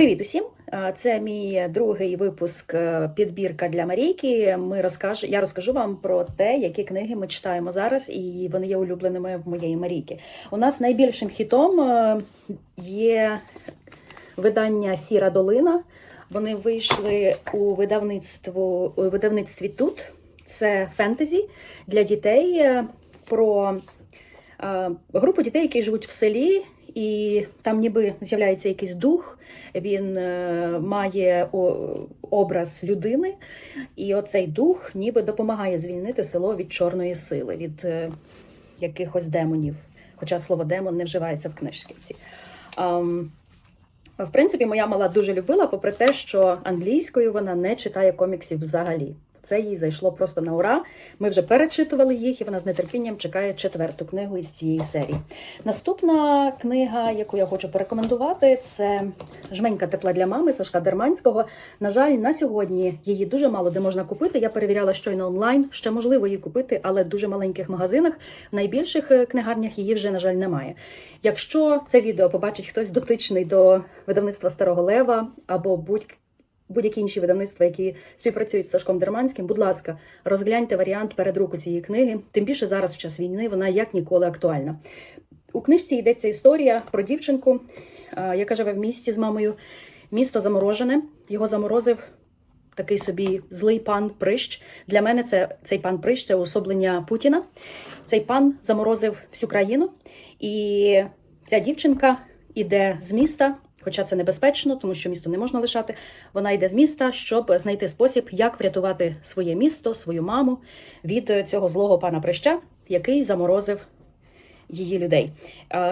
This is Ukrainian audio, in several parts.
Привіт усім! Це мій другий випуск е, підбірка для Марійки. Ми розкажу, я розкажу вам про те, які книги ми читаємо зараз, і вони є улюбленими в моєї Марійки. У нас найбільшим хітом е, є видання Сіра долина. Вони вийшли у видавництво у видавництві тут. Це фентезі для дітей е, про групу дітей, які живуть в селі, і там ніби з'являється якийсь дух. Він е, має образ людини, і оцей дух ніби допомагає звільнити село від чорної сили, від е, якихось демонів. Хоча слово демон не вживається в книжці. Ам, в принципі, моя мала дуже любила, попри те, що англійською вона не читає коміксів взагалі. Це їй зайшло просто на ура. Ми вже перечитували їх, і вона з нетерпінням чекає четверту книгу із цієї серії. Наступна книга, яку я хочу порекомендувати, це Жменька тепла для мами Сашка Дерманського. На жаль, на сьогодні її дуже мало де можна купити. Я перевіряла щойно онлайн. Ще можливо її купити, але в дуже маленьких магазинах. В найбільших е, книгарнях її вже, на жаль, немає. Якщо це відео побачить хтось дотичний до видавництва Старого Лева або будь будь-які інші видавництва, які співпрацюють з Сашком Дерманським, будь ласка, розгляньте варіант передруку цієї книги. Тим більше зараз, в час війни, вона як ніколи актуальна. У книжці йдеться історія про дівчинку, яка живе в місті з мамою. Місто заморожене, його заморозив такий собі злий пан Прищ. Для мене це цей пан Прищ це уособлення Путіна. Цей пан заморозив всю країну, і ця дівчинка іде з міста, хоча це небезпечно, тому що місто не можна лишати. Вона йде з міста, щоб знайти спосіб, як врятувати своє місто, свою маму від е, цього злого пана Прища, який заморозив її людей.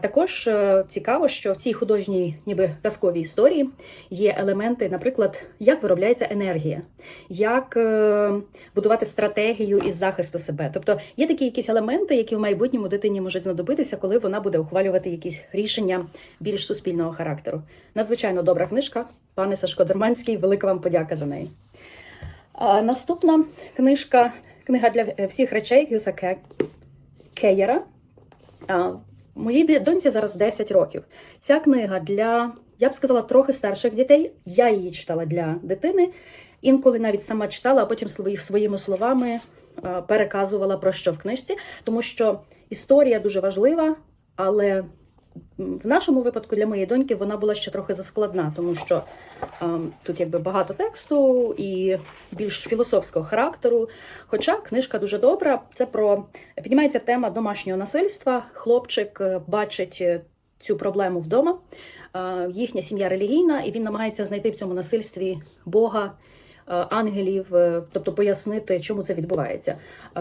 Також е, цікаво, що в цій художній, ніби казковій історії є елементи, наприклад, як виробляється енергія, як е, будувати стратегію із захисту себе. Тобто є такі якісь елементи, які в майбутньому дитині можуть знадобитися, коли вона буде ухвалювати якісь рішення більш суспільного характеру. Надзвичайно добра книжка, пане Сашко Дерманський, велика вам подяка за неї. Наступна книжка, книга для е, всіх речей Гюса Ке- Кейера. А, Моїй доньці зараз 10 років. Ця книга для, я б сказала, трохи старших дітей. Я її читала для дитини. Інколи навіть сама читала, а потім своїми словами переказувала про що в книжці, тому що історія дуже важлива, але в нашому випадку для моєї доньки вона була ще трохи заскладна, тому що а, тут якби багато тексту і більш філософського характеру. Хоча книжка дуже добра. Це про піднімається тема домашнього насильства. Хлопчик е, бачить е, цю проблему вдома. Е, Їхня сім'я релігійна, і він намагається знайти в цьому насильстві Бога. Ангелів, тобто пояснити, чому це відбувається.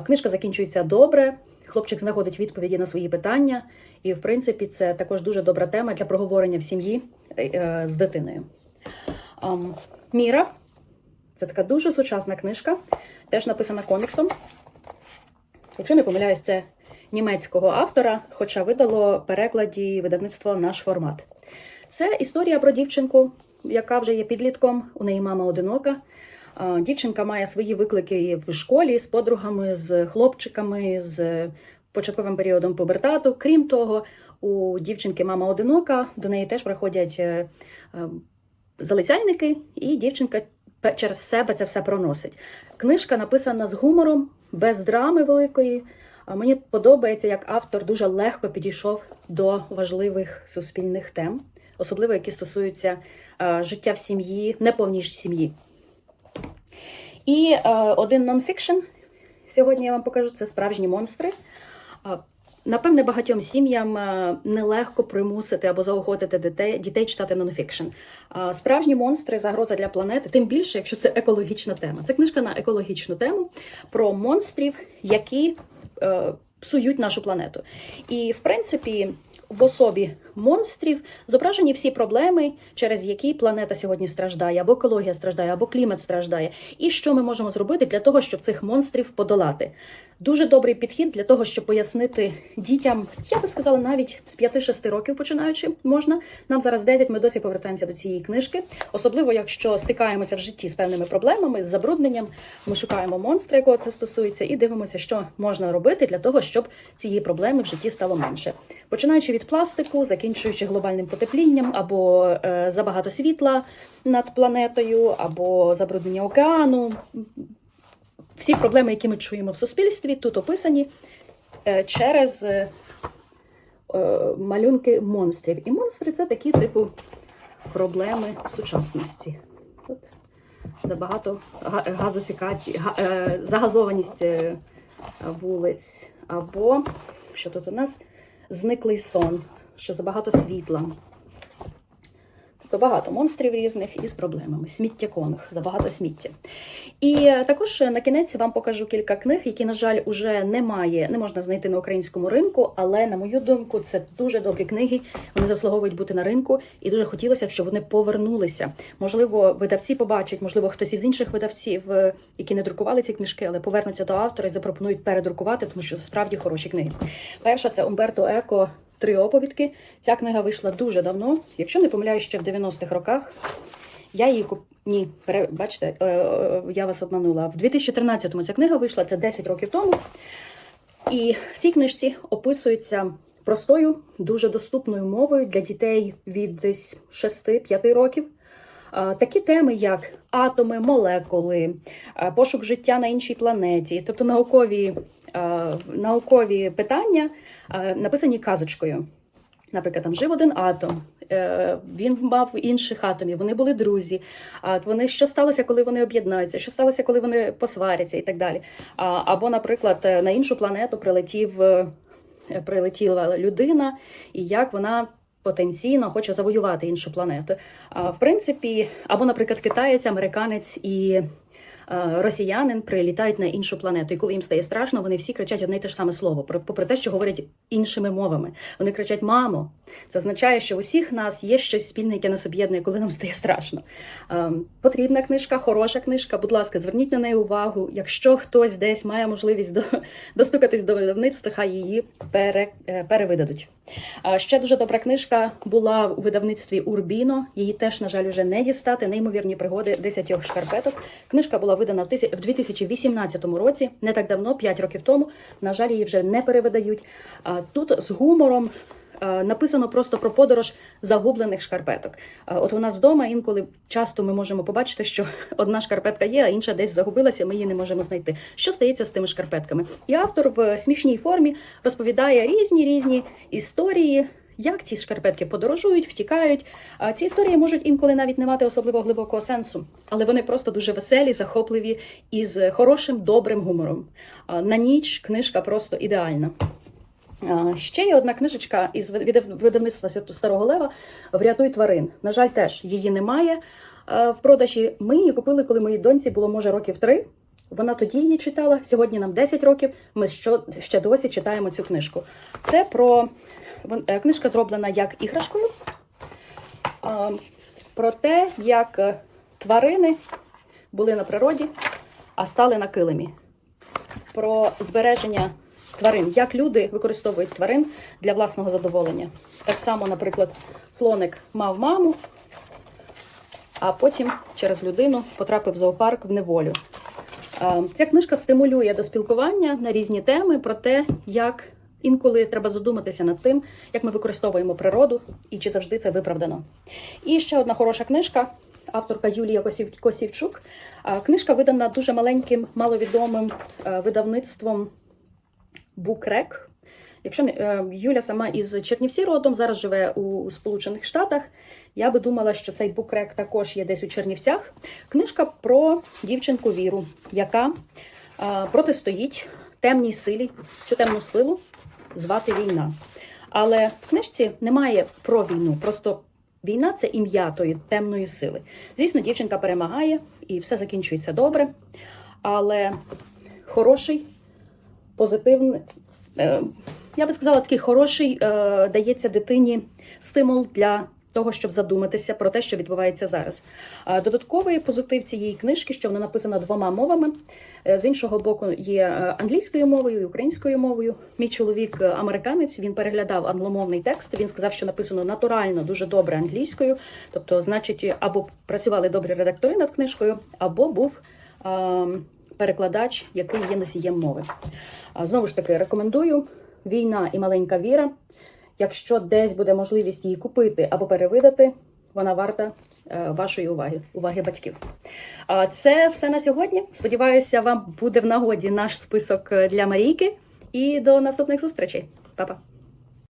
Книжка закінчується добре. Хлопчик знаходить відповіді на свої питання, і в принципі це також дуже добра тема для проговорення в сім'ї е, е, з дитиною. Ам, Міра це така дуже сучасна книжка, теж написана коміксом. Якщо не помиляюсь, це німецького автора, хоча видало перекладі видавництво наш формат. Це історія про дівчинку, яка вже є підлітком, у неї мама одинока. Дівчинка має свої виклики в школі з подругами, з хлопчиками, з початковим періодом пубертату. Крім того, у дівчинки мама одинока, до неї теж приходять е, е, залицяльники, і дівчинка через себе це все проносить. Книжка написана з гумором, без драми великої. А Мені подобається, як автор дуже легко підійшов до важливих суспільних тем, особливо які стосуються е, життя в сім'ї, неповній сім'ї. І е, один нонфікшн. Сьогодні я вам покажу це справжні монстри. Напевне, багатьом сім'ям е, нелегко примусити або заохотити дітей, дітей читати нонфікшн. Справжні монстри загроза для планети, тим більше, якщо це екологічна тема. Це книжка на екологічну тему про монстрів, які е, псують нашу планету. І в принципі, в особі монстрів зображені всі проблеми, через які планета сьогодні страждає, або екологія страждає, або клімат страждає. І що ми можемо зробити для того, щоб цих монстрів подолати. Дуже добрий підхід для того, щоб пояснити дітям, я би сказала, навіть з 5-6 років починаючи можна. Нам зараз 9, ми досі повертаємося до цієї книжки. Особливо, якщо стикаємося в житті з певними проблемами, з забрудненням, ми шукаємо монстра, якого це стосується, і дивимося, що можна робити для того, щоб цієї проблеми в житті стало менше. Починаючи від пластику, закінчуючи закінчуючи глобальним потеплінням, або е, забагато світла над планетою, або забруднення океану. Всі проблеми, які ми чуємо в суспільстві, тут описані е, через е, малюнки монстрів. І монстри це такі типу проблеми сучасності. Тут забагато га- газифікації, га- е, загазованість вулиць. Або що тут у нас зниклий сон, що забагато світла. Тобто багато монстрів різних із проблемами. Сміттєконг, забагато сміття. І е, також на кінець вам покажу кілька книг, які, на жаль, уже немає, не можна знайти на українському ринку, але, на мою думку, це дуже добрі книги. Вони заслуговують бути на ринку, і дуже хотілося б, щоб вони повернулися. Можливо, видавці побачать, можливо, хтось із інших видавців, е, які не друкували ці книжки, але повернуться до автора і запропонують передрукувати, тому що справді хороші книги. Перша це Умберто Еко. Три оповідки. Ця книга вийшла дуже давно. Якщо не помиляюсь, ще в 90-х роках. Я її куп... Ні, бачите, е, е, я вас обманула. В 2013-му ця книга вийшла, це 10 років тому. І в цій книжці описується простою, дуже доступною мовою для дітей від десь 6-5 років. Такі теми, як атоми, молекули, пошук життя на іншій планеті, тобто наукові, наукові питання, написані казочкою. Наприклад, там жив один атом, е, він мав інших атомів, вони були друзі. Вони що сталося, коли вони об'єднаються, що сталося, коли вони посваряться, і так далі. Або, наприклад, е, на іншу планету прилетів, е, прилетіла людина, і як вона. Потенційно хоче завоювати іншу планету. В принципі, або, наприклад, китаєць, американець і е, росіянин прилітають на іншу планету. І коли їм стає страшно, вони всі кричать одне й те ж саме слово, попри те, що говорять іншими мовами. Вони кричать Мамо. Це означає, що в усіх нас є щось спільне, яке нас об'єднує, коли нам стає страшно. Ем, Потрібна книжка, хороша книжка. Будь ласка, зверніть на неї увагу. Якщо хтось десь має можливість до, достукатись до видавництва, хай її пере, е, перевидадуть. Ще дуже добра книжка була у видавництві Урбіно. Її теж, на жаль, вже не дістати. Неймовірні пригоди десятьох шкарпеток. Книжка була видана в тисяч- 2018 році, не так давно, 5 років тому. На жаль, її вже не перевидають. Тут з гумором. е, Написано просто про подорож загублених шкарпеток. Е, От у нас вдома інколи часто ми можемо побачити, що одна шкарпетка є, а інша десь загубилася, ми її не можемо знайти. Що стається з тими шкарпетками? І автор в смішній формі розповідає різні різні історії. Як ці шкарпетки подорожують, втікають. Ці історії можуть інколи навіть не мати особливо глибокого сенсу, але вони просто дуже веселі, захопливі і з хорошим, добрим гумором. На ніч книжка просто ідеальна. Ще є одна книжечка із видав- видавництва Старого Лева Врятуй тварин. На жаль, теж її немає в продажі. Ми її купили, коли моїй доньці було може років три. Вона тоді її читала. Сьогодні нам 10 років. Ми ще досі читаємо цю книжку. Це про книжка зроблена як іграшкою. Про те, як е, тварини були на природі, а стали на килимі. Про збереження тварин, як люди використовують тварин для власного задоволення. Так само, наприклад, слоник мав маму, а потім через людину потрапив в зоопарк в неволю. Ця книжка стимулює до спілкування на різні теми про те, як інколи треба задуматися над тим, як ми використовуємо природу і чи завжди це виправдано. І ще одна хороша книжка. Авторка Юлія Косівчук. Книжка видана дуже маленьким, маловідомим е, видавництвом Букрек. Якщо не е, Юля сама із Чернівці родом, зараз живе у Сполучених Штатах. Я би думала, що цей букрек також є десь у Чернівцях. Книжка про дівчинку Віру, яка протистоїть темній силі, цю темну силу звати війна. Але в книжці немає про війну, просто війна це ім'я тої темної сили. Звісно, дівчинка перемагає і все закінчується добре. Але хороший, позитивний, е, я би сказала, такий хороший е, дається дитині стимул для того, щоб задуматися про те, що відбувається зараз. Додатковий позитив цієї книжки, що вона написана двома мовами. Е, З іншого боку, є е, англійською мовою і українською мовою. Мій чоловік е, американець. Він переглядав англомовний текст. Він сказав, що написано натурально дуже добре англійською. Тобто, значить, або працювали добрі редактори над книжкою, або був е, перекладач, який є носієм мови. Знову ж таки, рекомендую війна і маленька віра. Якщо десь буде можливість її купити або перевидати, вона варта е, вашої уваги, уваги батьків. Це все на сьогодні. Сподіваюся, вам буде в нагоді наш список е, для Марійки. І до наступних зустрічей. Па-па!